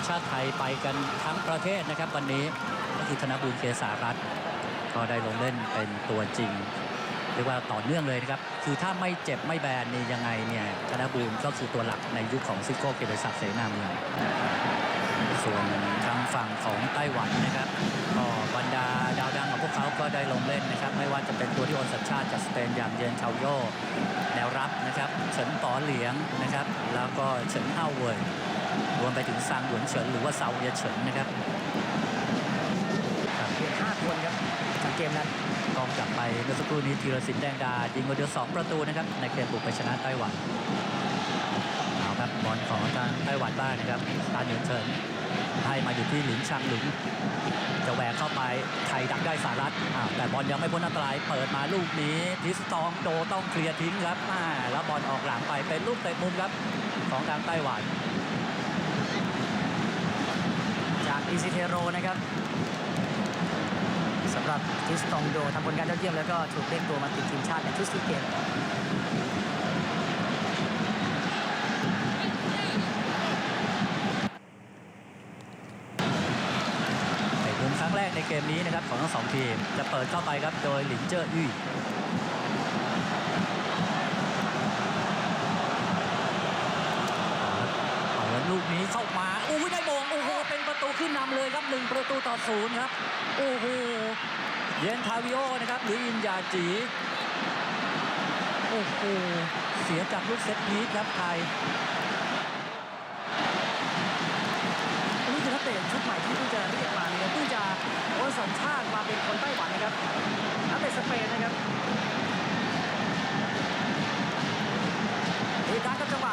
มชาติไทยไปกันทั้งประเทศนะครับ วันนี้ก็คือธนบูลเกษารัตน์ก็ได้ลงเล่นเป็นตัวจริงเรียกว่าต่อเนื่องเลยนะครับ คือถ้าไม่เจ็บไม่แบนนี่ยังไงเนี่ยธนบูลก็คือตัวหลักในยุคของซิโก้เกียรติศักดิ์เสนาเมืองส่วนทางฝั่งของไต้หวันนะครับก็บรรดาดาวดังของพวกเขาก็ได้ลงเล่นนะครับ ไม่ว่าจะเป็นตัวที่โอนสัญชาติจากสเปนอย่างเยนชาวโยแนวรับนะครับเฉินป๋อเหลียงนะครับ แล้วก็เฉินเฮาเว่ย รวมไปถึงซางหวนเฉินหรือว่าเซาเยเฉินนะครับเพียง5คนครับจากเกมนั้นกองกลับไปเมื่อสักครู่นี้ธีรศิลป์แดงดา ยิงคนเดียวสองประตูนะครับ ในเกมบุกไปชนะไต้หวันเอาครับบอลของทางไต้หวันบ้างนะครับตาเหนียนเฉินให้มาอยู่ที่หลินชางหลิงจะแหวกเข้าไปไทยดักได้สารัตอ้าวแต่บอลยังไม่พ้นอันตราย เปิดมาลูกนี้ทิสตองโดต้องเคลียร์ทิ้งครับอ่าแล้วบอลออกหลังไปเป็นลูกเตะมุมครับของทางไต้หวัน จาก อีซิเทโรนะครับสำหรับทิสตองโดทำผลงานยอดเยี่ยมแล้วก็ถูกเรียกตัวมาติดทีมชาติในชุดซีเกมเตะมุมครั้งแรกในเกมนี้นะครับของทั้งสองทีมจะเปิดเข้าไปครับโดยหลินเจ้อยี่ เปิดลูกนี้เข้ามาโอ้ยได้โมงโอ้โห เป็ นประตูขึ้นนำเลยครับหนึ่งประตูต่อศูนย์ครับ โอ้โห เยนทาวิโอนะครับหรืออินยาจี โอ้โห เสียจากลูกเซตพีทครับไทย อันนี้คือนักเตะชุดใหม่ที่เพิ่งจะเรียกมาเนี่ยเพิ่งจะโอนสัญชาติมาเป็นคนไต้หวันนะครับนักเตะสเปนนะครับอีกครั้งกับจังหวะ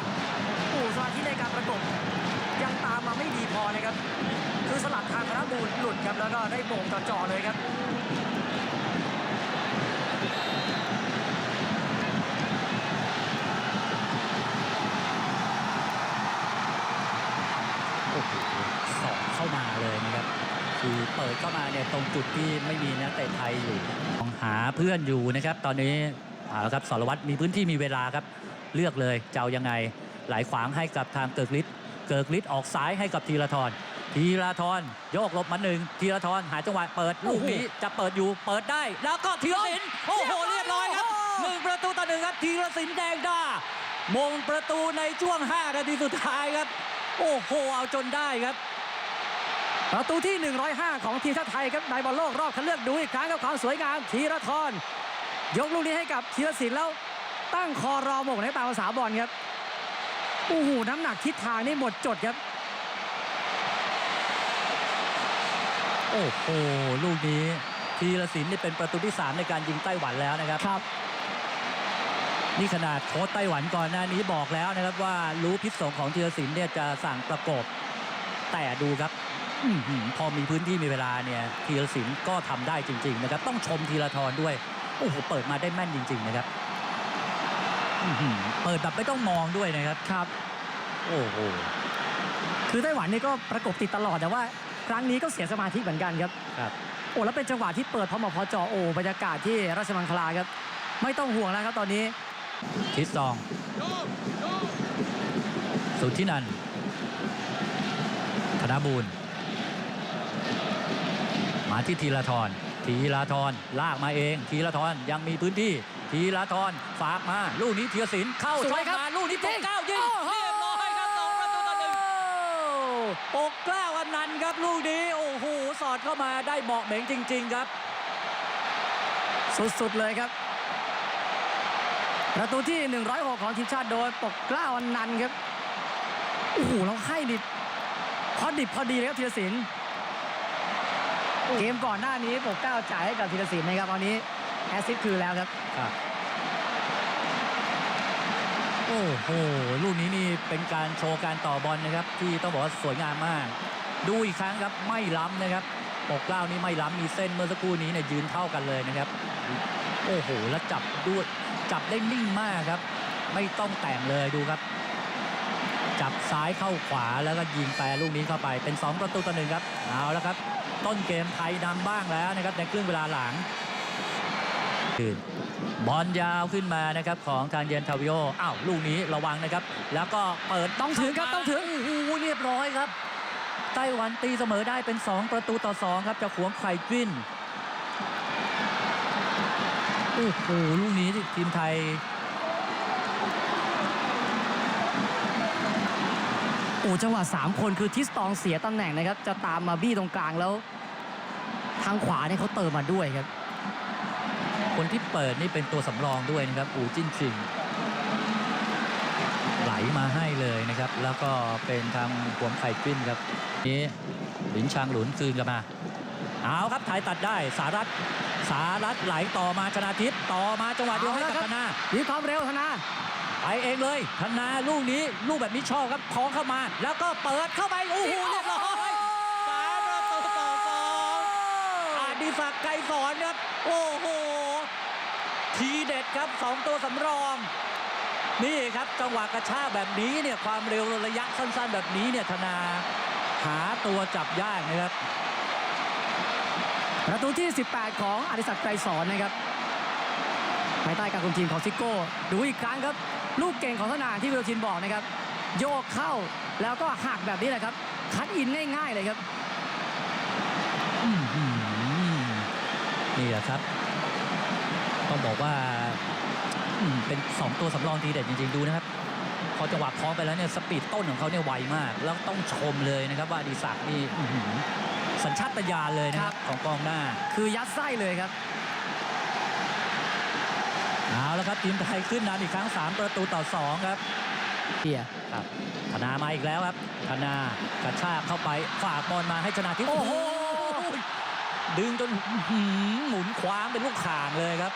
โอ้สมาธิในการประกบยังตามมาไม่ดีพอนะครับ คือสลับ ทางธนบูลหลุดครับแล้วก็ได้โมงจ่อเลยครับสองเข้ามาเลยนะครับคือเปิดเข้ามาเนี่ยตรงจุดที่ไม่มีนักเตะไทยอยู่มองหาเพื่อนอยู่นะครับ ตอนนี้เอาละครับสารวัตรมีพื้นที่มีเวลาครับ เลือกเลยจะเอายังไงไหลขวางให้กับทางเกิร์กฤทธิ์เกิร์กฤทธิ์ออกซ้ายให้กับธีรทร ธีรทรโยกหลบมาหนึ่งธีรทรหาจังหวะเปิดลูกนี้จะเปิดอยู่เปิดได้ แล้วก็ธีรศิลป์โอ้โหเรียบร้อยครับหนึ่งประตูต่อหนึ่งครับธีรศิลป์แดงดามงประตูในช่วง 5 นาทีสุดท้ายครับ โอ้โหเอาจนได้ครับ ประตูที่ 105 ของทีมชาติไทยครับในบอลโลกรอบคัดเลือกดูอีกครั้งกับความสวยงามธีรทรยกลูกนี้ให้กับธีรศิลป์แล้วตั้งคอรอหมงในตามภาษาบอลครับโอ้โหน้ำหนักทิศทางนี่หมดจดครับ โอ้โหลูกนี้ธีรศิลป์นี่เป็นประตูที่ 3 ในการยิงไต้หวันแล้วนะครับครับ นี่ขนาดโค้ชไต้หวันก่อนหน้านี้บอกแล้วนะครับว่ารู้พิษสงของธีรศิลป์เนี่ยจะสั่งประกบแต่ดูครับอื้อหือพอมีพื้นที่มีเวลาเนี่ยธีรศิลป์ก็ทำได้จริง ๆ นะครับ ต้องชมธีรทรด้วยโอ้โหเปิดมาได้แม่นจริง ๆ นะครับอื้อหือเปิดแบบไม่ต้องมองด้วยนะครับครับ โอ้โหคือไต้หวันนี่ก็ประกบติดตลอดแต่ว่า ครั้งนี้ก็เสียสมาธิเหมือนกันครับครับโอ้แล้วเป็นจังหวะที่เปิดพอเหมาะพอเจอโอ้บรรยากาศที่ราชมังคลาครับ ไม่ต้องห่วงแล้วครับตอนนี้คิดซอง สุดที่นันท์ธนบูรณ์มาที่ธีรทรธีรทรลากมาเองธีรทรยังมีพื้นที่ธีรทรฝากมา ลูกนี้ธีรศิลป์เข้าสช่วอยงครับมาลูกนี้ปกเกล้ายิง ปกเกล้าอันนันต์ครับลูกนี้โอ้โหสอดเข้ามาได้เหมาะเหม่งจริง ๆ ครับ สุดๆเลยครับ ประตูที่ 106 ของทีมชาติโดยปกเกล้าอันนันต์ครับโอ้โหเราให้ดิบพอดิบพอดีเลยครับธีรศิลป์เกมก่อนหน้านี้ปกเกล้าจ่ายให้กับธีรศิลป์นะครับตอนนี้แอสซิสต์คือแล้วครับครับ โอ้โหลูกนี้นี่เป็นการโชว์การต่อบอลนะครับ ที่ต้องบอกว่าสวยงามมาก ดูอีกครั้งครับไม่ล้ำนะครับปกเกล้านี่ไม่ล้ำมีเส้นเมื่อสักครู่นี้เนี่ยยืนเท่ากันเลยนะครับ โอ้โหแล้วจับด้วยจับได้นิ่งมากครับ ไม่ต้องแต่งเลยดูครับ จับซ้ายเข้าขวาแล้วก็ยิงแปรลูกนี้เข้าไปเป็น 2 ประตูต่อหนึ่งครับเอาแล้วครับ ต้นเกมไทยนำบ้างแล้วนะครับในครึ่งเวลาหลัง บอลยาวขึ้นมานะครับของทางเยนทาวิโออ้าวลูกนี้ระวังนะครับ แล้วก็เปิดต้องถึงครับเข้ามาต้องถึงโอ้โหเรียบร้อยครับไต้หวันตีเสมอได้เป็น 2 ประตูต่อ 2 ครับจากขวงไข่กวินโอ้โหลูกนี้ทีมไทยโอ้จังหวะ3 คนคือทิสตองเสียตำแหน่งนะครับ จะตามมาบี้ตรงกลางแล้ว ทางขวาเนี่ยเขาเติมมาด้วยครับ คนที่เปิดนี่เป็นตัวสำรองด้วยนะครับอูจิ้นชิงไหลมาให้เลยนะครับ แล้วก็เป็นทางขวงไข่กวินครับนี้หลินชางหลุนคืนกลับมาเอาครับถ่ายตัดได้สารัตสารัตไหลต่อมาชนาทิพย์ต่อมาจังหวะเดียวให้กับเอาละครับธนามีความเร็วธนาไปเองเลยธนาลูกนี้ลูกแบบนี้ชอบครับคล้องเข้ามา แล้วก็เปิดเข้าไปโอ้โหเรียบร้อยสามประตูต่อสองอดิศักดิ์ไกรสอนครับโอ้โหที เด็ดครับสองตัวสำรอง นี่ครับจังหวะกระชากแบบนี้เนี่ยความเร็วระยะสั้น ๆ แบบนี้เนี่ยธนาหาตัวจับยากนะครับ ประตูที่ 18 ของอดิศักดิ์ไกรสอนนะครับภายใต้การคุมทีมของซิโก้ ดูอีกครั้งครับ ลูกเก่งของธนาที่วิโรชินบอกนะครับ โยกเข้าแล้วก็หักแบบนี้แหละครับ คัดอินง่าย ๆ เลยครับอื้อหือนี่แหละครับ ต้องบอกว่าอืมเป็น 2 ตัวสำรองทีเด็ดจริง ๆ ดูนะครับ พอจังหวะคล้องไปแล้วเนี่ยสปีดต้นของเขาเนี่ยไวมาก แล้วต้องชมเลยนะครับว่าอดีศักดิ์นี่อื้อหือสัญชาตญาณเลยนะครับของกองหน้า คือยัดไส้เลยครับเอาแล้วครับทีมไทยขึ้นนำอีกครั้ง 3 ประตูต่อ 2 ครับเปียครับธนามาอีกแล้วครับธนากระชากเข้าไปฝากบอลมาให้ชนะทิพย์โอ้โห ดึงจนอื้อหือหมุนคว้างเป็นลูกข่างเลยครับ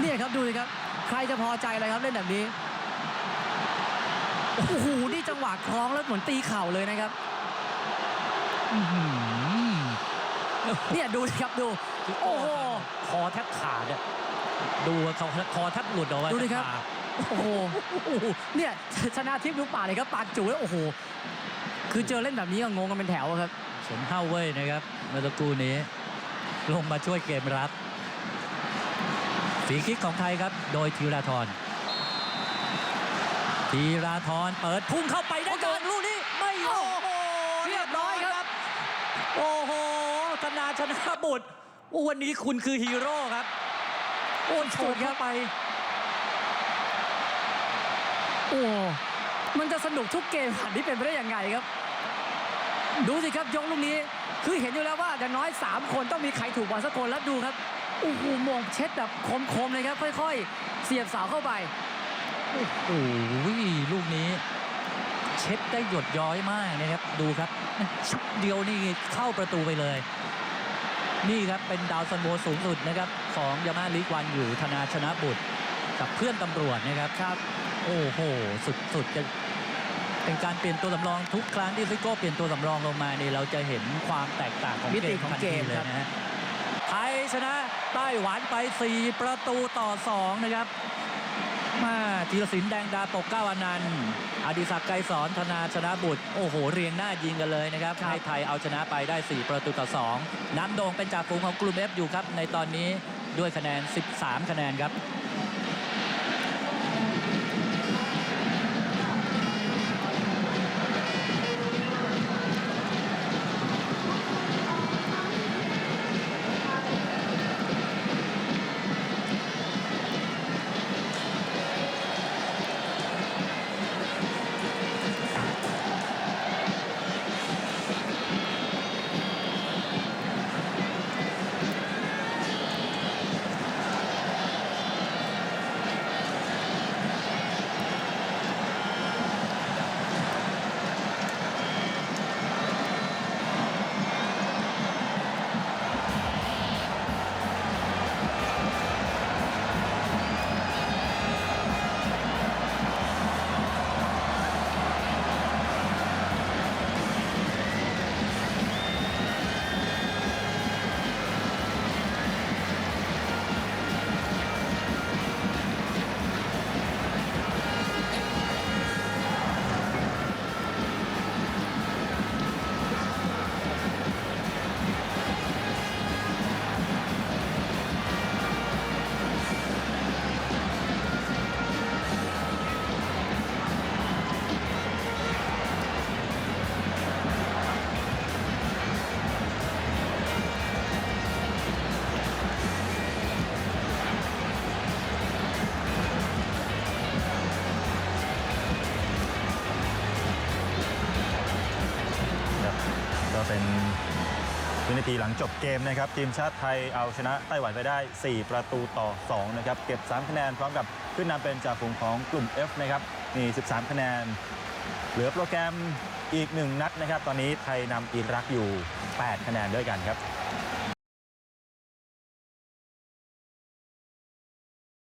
เนี่ยครับดูสิครับ ใครจะพอใจอะไรครับเล่นแบบนี้โอ้โหนี่จังหวะคล้องแล้วเหมือนตีเข่าเลยนะครับอื้อหือเนี่ยดูสิครับดู โอ้โหคอแทบขาดอะดูเขาคอแทบหลุดออกมาดูดิครับจากขาโอ้โหเนี่ยชนะทิพย์ดูป่ากเลยครับปากจูแล้วโอ้โห คือเจอเล่นแบบนี้ก็งงกันเป็นแถวอะครับเฉินเฮ้าเว่ยนะครับเมื่อสักครู่นี้ ลงมาช่วยเกมรับฝีคิกของไทยครับ โดยธีราธรธีราธรเปิดพุ่งเข้าไปได้ก่อนลูกนี้ไม่โอ้โหเรียบร้อยครับ โอ้โหธนาชนะบุตรโอ้วันนี้คุณคือฮีโร่ครับ โอนโฉบเข้าไป โอ้ มันจะสนุกทุกเกมขนาดนี้เป็นไปได้ยังไงครับ ดูสิครับยกลูกนี้ คือเห็นอยู่แล้วว่าอย่างน้อย 3 คนต้องมีใครถูกบอลสักคนแล้วดูครับโอ้โหมองเช็ดแบบคมๆเลยครับ ค่อยๆ เสียบเสาเข้าไปโอ้โหลูกนี้ เช็ดได้หยดย้อยมากนะครับ ดูครับชุบเดียวนี่เข้าประตูไปเลย นี่ครับเป็นดาวซันโวสูงสุดนะครับ ของยามาลีกวันอยู่ธนาชนะบุตร กับเพื่อนตำรวจนะครับครับ โอ้โห สุดๆจะ เป็นการเปลี่ยนตัวสำรองทุกครั้งที่ซิโก้เปลี่ยนตัวสำรองลงมานี่เราจะเห็นความแตกต่างของมิเกติมของทันเกทีมเลยครับนะฮะไทยชนะไต้หวันไป 4 ประตูต่อ 2 นะครับมาธีรศิลป์แดงดาปกเก้าอนันต์อดิศักดิ์ไกรสอนธนาชนะบุตร โอ้โห เรียงหน้ายิงกันเลยนะครับครับให้ไทยเอาชนะไปได้ 4 ประตูต่อ 2น้ำโด่งเป็นจ่าฝูงของกลุ่ม F อยู่ครับ ในตอนนี้ด้วยคะแนน 13 คะแนนครับ วินาทีหลังจบเกมนะครับทีมชาติไทยเอาชนะไต้หวันไปได้ 4 ประตูต่อ2นะครับเก็บ 3 คะแนนพร้อมกับขึ้นนำเป็นจ่าฝูงของกลุ่ม F นะครับมี13 คะแนน เหลือโปรแกรมอีก 1 นัดนะครับ ตอนนี้ไทยนำอิรักอยู่ 8 คะแนนด้วยกันครับ